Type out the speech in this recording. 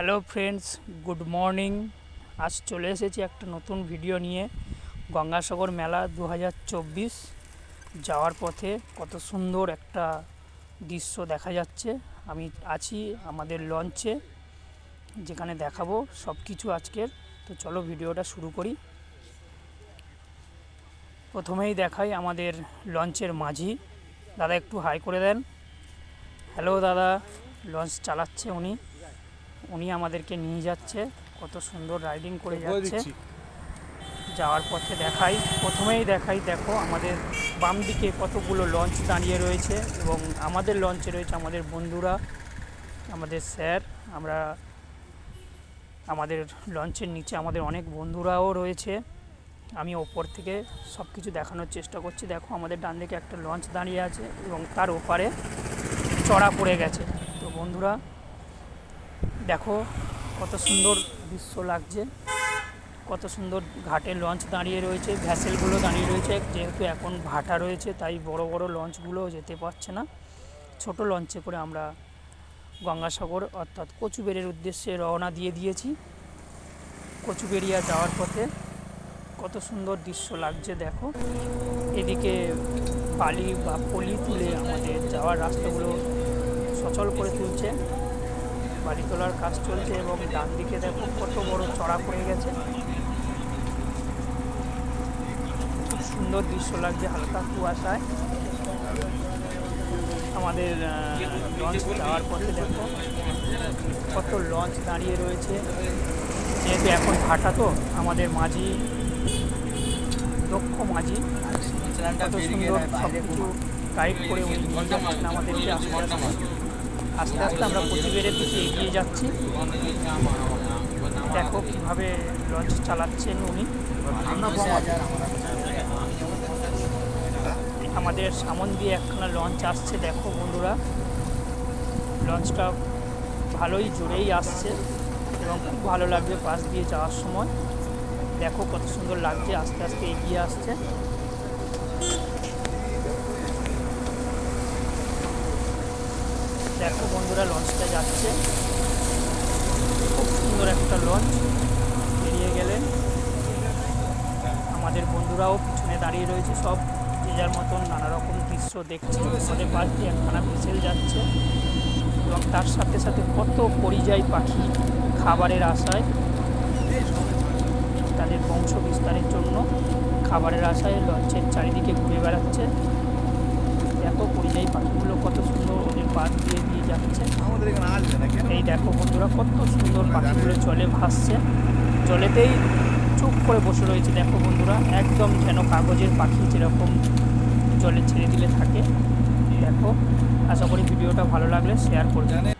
Hello friends, good morning. আজ চলে এসেছি একটা নতুন ভিডিও নিয়ে। গঙ্গাসাগর মেলা দু হাজার চব্বিশ যাওয়ার পথে কত সুন্দর একটা দৃশ্য দেখা যাচ্ছে। আমি আছি আমাদের লঞ্চে যেখানে দেখাবো সব কিছু আজকের। তো চলো ভিডিওটা শুরু করি। প্রথমেই দেখাই আমাদের লঞ্চের মাঝি। দাদা একটু হাই করে দেন। হ্যালো দাদা লঞ্চ চালাচ্ছে উনি। উনি আমাদেরকে নিয়ে যাচ্ছে। কত সুন্দর রাইডিং করে যাচ্ছে। যাওয়ার পথে দেখাই। প্রথমেই দেখাই দেখো আমাদের বাম দিকে কতগুলো লঞ্চ দাঁড়িয়ে রয়েছে এবং আমাদের লঞ্চে রয়েছে আমাদের বন্ধুরা আমাদের স্যার আমরা আমাদের লঞ্চের নিচে আমাদের অনেক বন্ধুরাও রয়েছে। আমি ওপর থেকে সব কিছু দেখানোর চেষ্টা করছি। দেখো আমাদের ডান দিকে একটা লঞ্চ দাঁড়িয়ে আছে এবং তার ওপারে চড়া পড়ে গেছে। তো বন্ধুরা দেখো কত সুন্দর দৃশ্য লাগছে। কত সুন্দর ঘাটে লঞ্চ দাঁড়িয়ে রয়েছে ভ্যাসেলগুলো দাঁড়িয়ে রয়েছে। যেহেতু এখন ভাটা রয়েছে, তাই বড় বড় লঞ্চগুলো যেতে পারছে না। ছোট লঞ্চে করে আমরা গঙ্গাসাগর অর্থাৎ কচুবেড়ির উদ্দেশ্যে রওনা দিয়ে দিয়েছি। কচুবেড়িয়া যাওয়ার পথে কত সুন্দর দৃশ্য লাগছে, দেখো। এদিকে বালি বা পলি তুলে আমাদের যাওয়ার রাস্তাগুলো সচল করে তুলছে। বাড়ি তোলার কাজ চলছে এবং ডান দিকে দেখো কত বড় চড়া পড়ে গেছে। খুব সুন্দর দৃশ্য লাগছে হালকা কুয়াশায়। আমাদের লঞ্চ যাওয়ার পথে দেখো কত লঞ্চ দাঁড়িয়ে রয়েছে। যেহেতু এখন ভাটা তো, আমাদের মাঝি, দক্ষ মাঝি সুন্দর সব কিছু গাইড করে উনি আমাদেরকে আস্তে আস্তে আস্তে আমরা প্রতিবেরের দিকে এগিয়ে যাচ্ছি। দেখো কীভাবে লঞ্চ চালাচ্ছেন উনি। আমাদের সামন দিয়ে একখানা লঞ্চ আসছে, দেখো বন্ধুরা। লঞ্চটা ভালোই জোরেই আসছে এবং খুব ভালো লাগবে পাশ দিয়ে যাওয়ার সময়। দেখো কত সুন্দর লাগছে, আস্তে আস্তে এগিয়ে আসছে। দেখো বন্ধুরা লঞ্চটা যাচ্ছে। খুব সুন্দর একটা লঞ্চ বেরিয়ে গেলেন। আমাদের বন্ধুরাও পিছনে দাঁড়িয়ে রয়েছে। সব যে যার মতন নানা রকম দৃশ্য দেখছে, আমাদের পাশ দিয়ে একখানা ভেসেল যাচ্ছে এবং তার সাথে সাথে কত পরিযায়ী পাখি খাবারের আশায় তাদের বংশ বিস্তারের জন্য খাবারের আশায় লঞ্চের চারিদিকে ঘুরে বেড়াচ্ছে। দেখো পরিযায়ী পাখিগুলো কত সুন্দর ওদের পাশ দিয়ে দিয়ে যাচ্ছে এই দেখো বন্ধুরা, কত সুন্দর পাখিগুলো জলে ভাসছে। জলেতেই চুপ করে বসে রয়েছে। দেখো বন্ধুরা, একদম যেন কাগজের পাখি যেরকম জলে ছেড়ে দিলে থাকে। দেখো, আশা করি ভিডিওটা ভালো লাগলে শেয়ার করবেন